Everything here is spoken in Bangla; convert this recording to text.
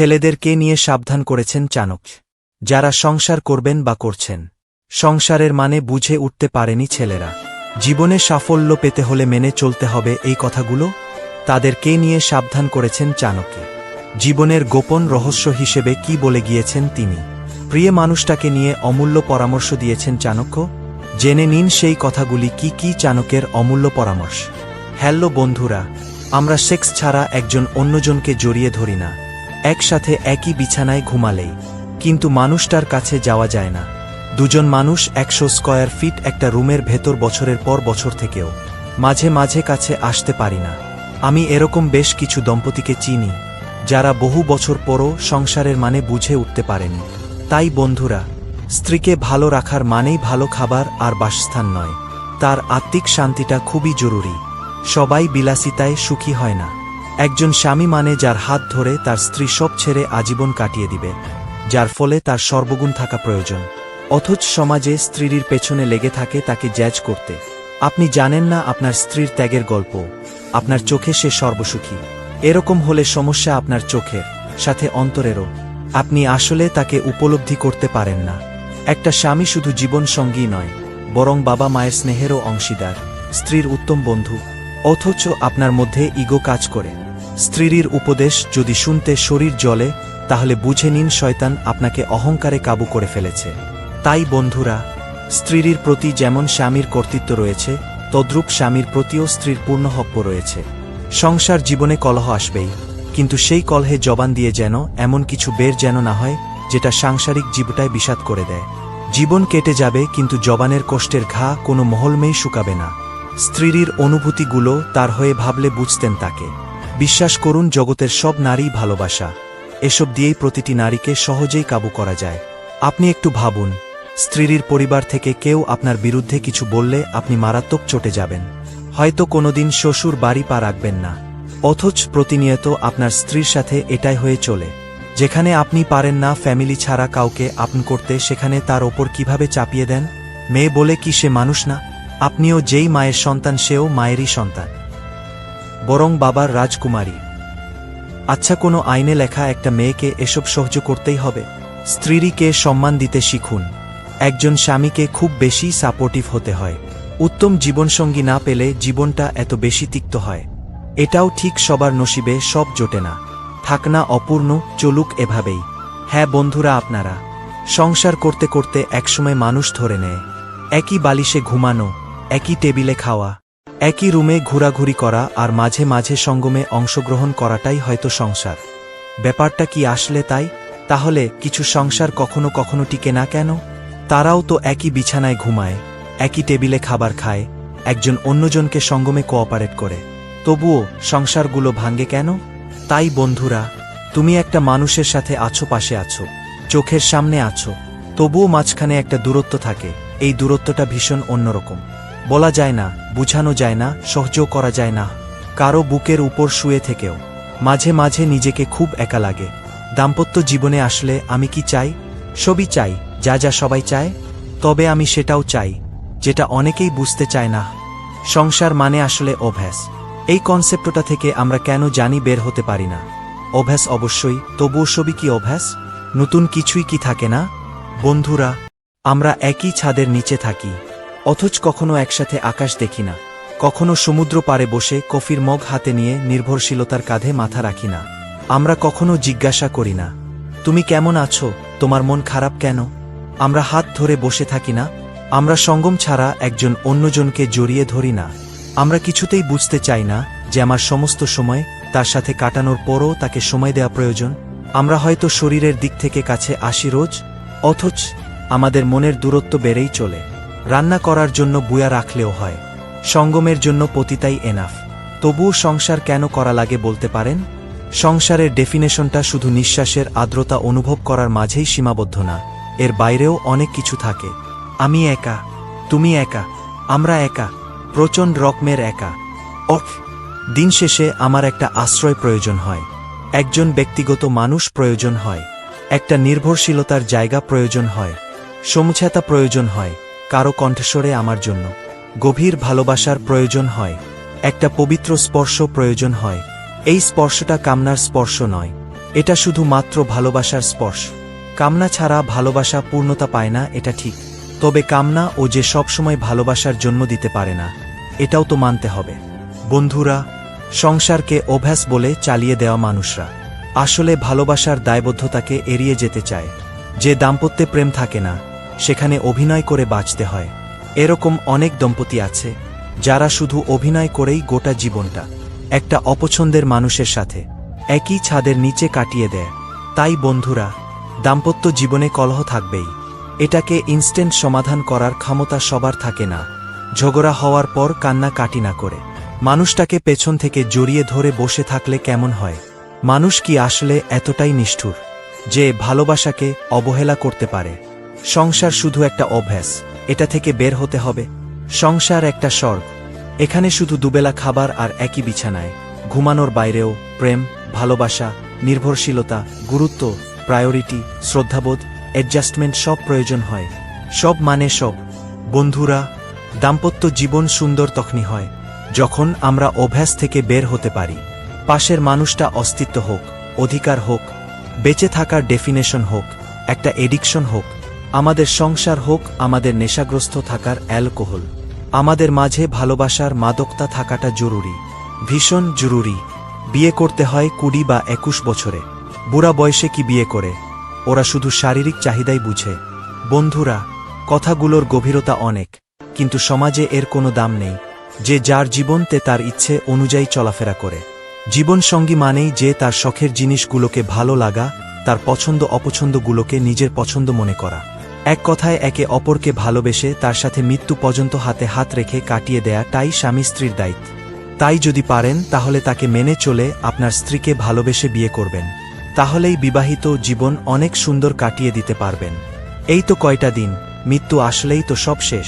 ছেলেদেরকে নিয়ে সাবধান করেছেন চাণক্য। যারা সংসার করবেন বা করছেন, সংসারের মানে বুঝে উঠতে পারেনি ছেলেরা। জীবনে সাফল্য পেতে হলে মেনে চলতে হবে এই কথাগুলো তাদেরকে নিয়ে সাবধান করেছেন চাণক্য। জীবনের গোপন রহস্য হিসেবে কি বলে গিয়েছেন তিনি? প্রিয় মানুষটাকে নিয়ে অমূল্য পরামর্শ দিয়েছেন চাণক্য। জেনে নিন সেই কথাগুলি কি কি চাণক্যের অমূল্য পরামর্শ। হ্যালো বন্ধুরা, আমরা সেক্স ছাড়া একজন অন্যজনকে জড়িয়ে ধরি না। একসাথে একই বিছানায় ঘুমালেই। কিন্তু মানুষটার কাছে যাওয়া যায় না। দুজন মানুষ একশো স্কয়ার ফিট একটা রুমের ভেতর বছরের পর বছর থেকেও মাঝে মাঝে কাছে আসতে পারি না। আমি এরকম বেশ কিছু দম্পতিকে চিনি, যারা বহু বছর পরও সংসারের মানে বুঝে উঠতে পারেনি। তাই বন্ধুরা, স্ত্রীকে ভালো রাখার মানেই ভালো খাবার আর বাসস্থান নয়। তার আত্মিক শান্তিটা খুবই জরুরি। সবাই বিলাসিতায় সুখী হয় না। একজন স্বামী মানে যার হাত ধরে তার স্ত্রী সব ছেড়ে আজীবন কাটিয়ে দিবে, যার ফলে তার সর্বগুণ থাকা প্রয়োজন। অথচ সমাজে স্ত্রীর পেছনে লেগে থাকে তাকে জ্যাজ করতে। আপনি জানেন না আপনার স্ত্রীর ত্যাগের গল্প। আপনার চোখে সে সর্বসুখী। এরকম হলে সমস্যা আপনার চোখের সাথে অন্তরেরও। আপনি আসলে তাকে উপলব্ধি করতে পারেন না। একটা স্বামী শুধু জীবন সঙ্গী নয়, বরং বাবা মায়ের স্নেহেরও অংশীদার, স্ত্রীর উত্তম বন্ধু। অথচ আপনার মধ্যে ইগো কাজ করে। স্ত্রীর উপদেশ যদি শুনতে শরীর জ্বলে, তাহলে বুঝে নিন শয়তান আপনাকে অহংকারে কাবু করে ফেলেছে। তাই বন্ধুরা, স্ত্রীর প্রতি যেমন স্বামীর কর্তৃত্ব রয়েছে, তদ্রূপ স্বামীর প্রতিও স্ত্রীর পূর্ণ হক্য রয়েছে। সংসার জীবনে কলহ আসবেই, কিন্তু সেই কলহে জবান দিয়ে যেন এমন কিছু বের যেন না হয়, যেটা সাংসারিক জীবটায় বিষাদ করে দেয়। জীবন কেটে যাবে, কিন্তু জবানের কষ্টের ঘা কোনো মহলমেই শুকাবে না। স্ত্রীর অনুভূতিগুলো তার হয়ে ভাবলে বুঝতেন তাকে। বিশ্বাস করুন, জগতের সব নারী ভালোবাসা। এসব দিয়েই প্রতিটি নারীকে সহজেই কাবু করা যায়। আপনি একটু ভাবুন, স্ত্রীর পরিবার থেকে কেউ আপনার বিরুদ্ধে কিছু বললে আপনি মারাত্মক চটে যাবেন। হয়তো কোনোদিন শ্বশুর বাড়ি পা রাখবেন না। অথচ প্রতিনিয়ত আপনার স্ত্রীর সাথে এটাই হয়ে চলে। যেখানে আপনি পারেন না ফ্যামিলি ছাড়া কাউকে আপন করতে, সেখানে তার ওপর কীভাবে চাপিয়ে দেন? মেয়ে বলে কি সে মানুষ না? আপনিও যেই মায়ের সন্তান, সেও মায়েরই সন্তান। বরং বাবার রাজকুমারী। আচ্ছা কোনো আইনে লেখা একটা মেয়েকে এসব সহ্য করতেই হবে। স্ত্রীকে সম্মান দিতে শিখুন। একজন স্বামীকে খুব বেশি সাপোর্টিভ হতে হয়। উত্তম জীবনসঙ্গী না পেলে জীবনটা এত বেশি তিক্ত হয়। এটাও ঠিক সবার নসিবে, সব জোটে না। থাক না, অপূর্ণ, চলুক এভাবেই। হ্যাঁ বন্ধুরা আপনারা। সংসার করতে করতে একসময় মানুষ ধরে নেয়। একই বালিশে ঘুমানো একই টেবিলে খাওয়া, একই রুমে ঘোরাঘুরি করা আর মাঝে মাঝে সঙ্গমে অংশগ্রহণ করাটাই হয়তো সংসার। ব্যাপারটা কি আসলে তাই? তাহলে কিছু সংসার কখনো কখনো টিকে না কেন? তারাও তো একই বিছানায় ঘুমায়, একই টেবিলে খাবার খায়, একজন অন্যজনকে সঙ্গমে কোঅপারেট করে। তবুও সংসারগুলো ভাঙ্গে কেন? তাই বন্ধুরা, তুমি একটা মানুষের সাথে আছো, পাশে আছো, চোখের সামনে আছো, তবুও মাঝখানে একটা দূরত্ব থাকে, এই দূরত্বটা ভীষণ অন্যরকম। বলা যায় না, বুঝানো যায় না, সহ্য করা যায় না। কারও বুকের উপর শুয়ে থেকেও। মাঝে মাঝে নিজেকে খুব একা লাগে। দাম্পত্য জীবনে আসলে আমি কি চাই? সবই চাই, যা যা সবাই চায়। তবে আমি সেটাও চাই, যেটা অনেকেই বুঝতে চায় না। সংসার মানে আসলে অভ্যাস। এই কনসেপ্টটা থেকে আমরা কেন জানি বের হতে পারি না। অভ্যাস অবশ্যই, তবুও সবই কি অভ্যাস? নতুন কিছুই কি থাকে না? বন্ধুরা, আমরা একই ছাদের নিচে থাকি। অথচ কখনো একসাথে আকাশ দেখি না, কখনো সমুদ্র পারে বসে কফির মগ হাতে নিয়ে নির্ভরশীলতার কাঁধে মাথা রাখি না। আমরা কখনো জিজ্ঞাসা করি না, তুমি কেমন আছো? তোমার মন খারাপ কেন? আমরা হাত ধরে বসে থাকি না, আমরা সঙ্গম ছাড়া একজন অন্যজনকে জড়িয়ে ধরি না। আমরা কিছুতেই বুঝতে চাই না যে আমার সমস্ত সময় তার সাথে কাটানোর পরও তাকে সময় দেওয়া প্রয়োজন। আমরা হয়তো শরীরের দিক থেকে কাছে আসি রোজ, অথচ আমাদের মনের দূরত্ব বেড়েই চলে। রান্না করার জন্য বুয়া রাখলেও হয়। সঙ্গমের জন্য পতিতাই এনাফ তবুও সংসার কেন করা লাগে বলতে পারেন? সংসারের ডেফিনেশনটা শুধু নিঃশ্বাসের আর্দ্রতা অনুভব করার মাঝেই সীমাবদ্ধ না। এর বাইরেও অনেক কিছু থাকে। আমি একা, তুমি একা, আমরা একা, প্রচণ্ড রকমের একা। অফ, দিন শেষে আমার একটা আশ্রয় প্রয়োজন হয়। একজন ব্যক্তিগত মানুষ প্রয়োজন হয়। একটা নির্ভরশীলতার জায়গা প্রয়োজন হয়। সমুছাতা প্রয়োজন হয়। কারও কণ্ঠস্বরে আমার জন্য। গভীর ভালোবাসার প্রয়োজন হয়। একটা পবিত্র স্পর্শ প্রয়োজন হয়। এই স্পর্শটা কামনার স্পর্শ নয়। এটা শুধু মাত্র ভালোবাসার স্পর্শ। কামনা ছাড়া ভালোবাসা পূর্ণতা পায় না, এটা ঠিক। তবে কামনা ও যে সবসময় ভালোবাসার জন্ম দিতে পারে না, এটাও তো মানতে হবে। বন্ধুরা, সংসারকে অভ্যাস বলে চালিয়ে দেওয়া মানুষরা। আসলে ভালোবাসার দায়বদ্ধতাকে এড়িয়ে যেতে চায়। যে দাম্পত্যে প্রেম থাকে না সেখানে অভিনয় করে বাঁচতে হয়। এরকম অনেক দম্পতি আছে, যারা শুধু অভিনয় করেই গোটা জীবনটা, একটা অপছন্দের মানুষের সাথে, একই ছাদের নিচে কাটিয়ে দেয়। তাই বন্ধুরা, দাম্পত্য জীবনে কলহ থাকবেই। এটাকে ইনস্ট্যান্ট সমাধান করার ক্ষমতা সবার থাকে না। ঝগড়া হওয়ার পর কান্না কাটি না করে। মানুষটাকে পেছন থেকে জড়িয়ে ধরে বসে থাকলে কেমন হয়? মানুষ কি আসলে এতটাই নিষ্ঠুর, যে ভালোবাসাকে অবহেলা করতে পারে? সংসার শুধু একটা অভ্যাস, এটা থেকে বের হতে হবে। সংসার একটা স্বর্গ। এখানে শুধু দুবেলা খাবার আর একই বিছানায়। ঘুমানোর বাইরেও প্রেম, ভালোবাসা, নির্ভরশীলতা, গুরুত্ব প্রায়োরিটি শ্রদ্ধাবোধ অ্যাডজাস্টমেন্ট সব প্রয়োজন হয়। সব মানে সব। বন্ধুরা, দাম্পত্য জীবন সুন্দর তখনই হয়, যখন আমরা অভ্যাস থেকে বের হতে পারি। পাশের মানুষটা অস্তিত্ব হোক, অধিকার হোক, বেঁচে থাকার ডেফিনেশন হোক, একটা এডিকশন হোক আমাদের সংসার হোক, আমাদের নেশাগ্রস্ত থাকার অ্যালকোহল। আমাদের মাঝে ভালোবাসার মাদকতা থাকাটা জরুরি, ভীষণ জরুরি। বিয়ে করতে হয় কুড়ি বা একুশ বছরে। বুড়া বয়সে কি বিয়ে করে? ওরা শুধু শারীরিক চাহিদাই বুঝে। বন্ধুরা, কথাগুলোর গভীরতা অনেক, কিন্তু সমাজে এর কোনো দাম নেই। যে যার জীবনতে তার ইচ্ছে অনুযায়ী চলাফেরা করে। জীবনসঙ্গী মানেই যে তার শখের জিনিসগুলোকে ভালো লাগা, তার পছন্দ অপছন্দগুলোকে নিজের পছন্দ মনে করা। এক কথায় একে অপরকে ভালোবেসে তার সাথে মৃত্যু পর্যন্ত হাতে হাত রেখে কাটিয়ে দেয়া তাই স্বামী স্ত্রীর দায়িত্ব। তাই যদি পারেন, তাহলে তাকে মেনে চলে আপনার স্ত্রীকে ভালোবেসে বিয়ে করবেন। তাহলেই বিবাহিত জীবন অনেক সুন্দর কাটিয়ে দিতে পারবেন। এই তো কয়টা দিন, মৃত্যু আসলেই তো সব শেষ।